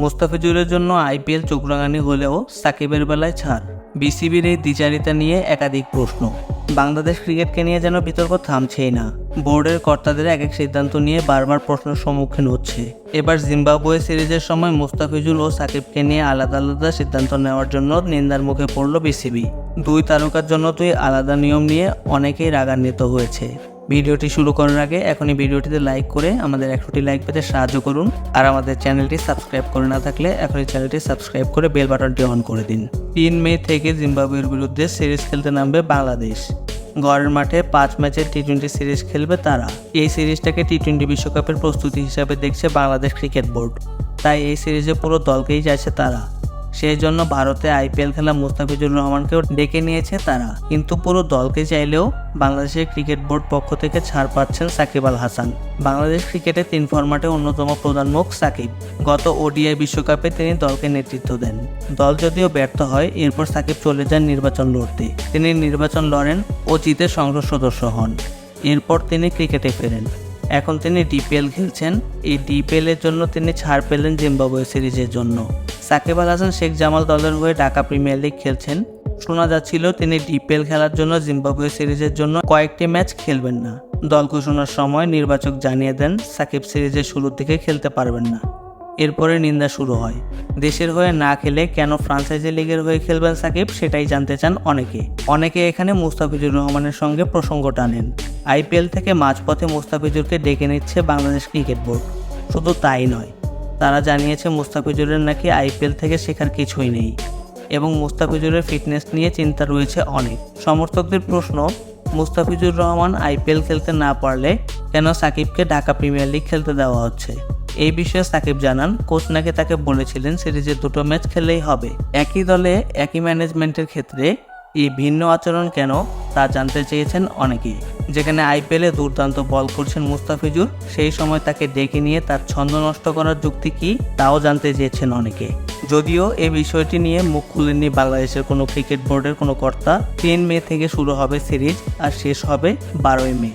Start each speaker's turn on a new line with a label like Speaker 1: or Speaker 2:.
Speaker 1: মুস্তাফিজুরের জন্য আইপিএল চোখরাঙানি হলেও সাকিবের বেলায় ছাড়। বিসিবির এই দ্বিচারিতা নিয়ে একাধিক প্রশ্ন। বাংলাদেশ ক্রিকেটকে নিয়ে যেন বিতর্ক থামছেই না। বোর্ডের কর্তাদের এক এক সিদ্ধান্ত নিয়ে বারবার প্রশ্নের সম্মুখীন হচ্ছে। এবার জিম্বাবুয়ে সিরিজের সময় মুস্তাফিজুর ও সাকিবকে নিয়ে আলাদা আলাদা সিদ্ধান্ত নেওয়ার জন্য নিন্দার মুখে পড়ল বিসিবি। দুই তারকার জন্য দুই আলাদা নিয়ম নিয়ে অনেকেই রাগান্বিত হয়েছে। ভিডিওটি শুরু করার আগে এখনই ভিডিওটিতে লাইক করে আমাদের একশোটি লাইক পেতে সাহায্য করুন। আর আমাদের চ্যানেলটি সাবস্ক্রাইব করে না থাকলে এখনই চ্যানেলটি সাবস্ক্রাইব করে বেল বাটনটি অন করে দিন। তিন মে থেকে জিম্বাবুয়ের বিরুদ্ধে সিরিজ খেলতে নামবে বাংলাদেশ। ঘরের মাঠে পাঁচ ম্যাচের টি টোয়েন্টি সিরিজ খেলবে তারা। এই সিরিজটাকে টি টোয়েন্টি বিশ্বকাপের প্রস্তুতি হিসাবে দেখছে বাংলাদেশ ক্রিকেট বোর্ড। তাই এই সিরিজে পুরো দলকেই চাইছে তারা। সেই জন্য ভারতে আইপিএল খেলা মুস্তাফিজুর রহমানকেও ডেকে নিয়েছে তারা। কিন্তু পুরো দলকে চাইলেও বাংলাদেশের ক্রিকেট বোর্ড পক্ষ থেকে ছাড় পাচ্ছেন সাকিব আল হাসান। বাংলাদেশ ক্রিকেটে তিন ফরম্যাটে অন্যতম প্রধান মুখ সাকিব। গত ওডিআই বিশ্বকাপে তিনি দলকে নেতৃত্ব দেন। দল যদিও ব্যর্থ হয়, এরপর সাকিব চলে যান নির্বাচন লড়তে। তিনি নির্বাচন লড়েন ও জিতে সংসদ সদস্য হন। এরপর তিনি ক্রিকেটে ফেরেন। এখন তিনি ডিপিএল খেলছেন। এই ডিপিএল এর জন্য তিনি ছাড় পেলেন জিম্বাবুয়ে সিরিজের জন্য। সাকিব আল হাসান, শেখ জামাল দলের হয়ে ঢাকা প্রিমিয়ার লিগ খেলছেন। শোনা যাচ্ছিল তিনি ডিপিএল খেলার জন্য জিম্বাবুয়ে সিরিজের জন্য কয়েকটি ম্যাচ খেলবেন না। দল ঘোষণার সময় নির্বাচক জানিয়ে দেন, সাকিব সিরিজের শুরুর দিকে খেলতে পারবেন না। এরপরে নিন্দা শুরু হয়। দেশের হয়ে না খেলে কেন ফ্রাঞ্চাইজি লিগের হয়ে খেলবেন সাকিব সেটাই জানতে চান অনেকে। অনেকে এখানে মুস্তাফিজুর রহমানের সঙ্গে প্রসঙ্গ টানেন। আইপিএল থেকে মাঝপথে মুস্তাফিজুরকে ডেকে নিচ্ছে বাংলাদেশ ক্রিকেট বোর্ড। শুধু তাই নয় তারা জানিয়েছে মুস্তাফিজুরের নাকি আইপিএল থেকে শেখার কিছুই নেই এবং মুস্তাফিজুরের ফিটনেস নিয়ে চিন্তা রয়েছে অনেক। সমর্থকদের প্রশ্ন, মুস্তাফিজুর রহমান আইপিএল খেলতে না পারলে কেন সাকিবকে ঢাকা প্রিমিয়ার লিগ খেলতে দেওয়া হচ্ছে? এই বিষয়ে সাকিব জানান, কোচ নাকি তাকে বলেছিলেন সিরিজের দুটো ম্যাচ খেললেই হবে। একই দলে একই ম্যানেজমেন্টের ক্ষেত্রে এই ভিন্ন আচরণ কেন তা জানতে চেয়েছেন অনেকেই। যেখানে আইপিএলে দুর্দান্ত বল করছেন মুস্তাফিজুর, সেই সময় তাকে ডেকে নিয়ে তার ছন্দ নষ্ট করার যুক্তি কি তাও জানতে চেয়েছেন অনেকে। যদিও এ বিষয়টি নিয়ে মুখ খুলেননি বাংলাদেশের কোনো ক্রিকেট বোর্ডের কোনো কর্তা। তিন মে থেকে শুরু হবে সিরিজ আর শেষ হবে বারোই মে।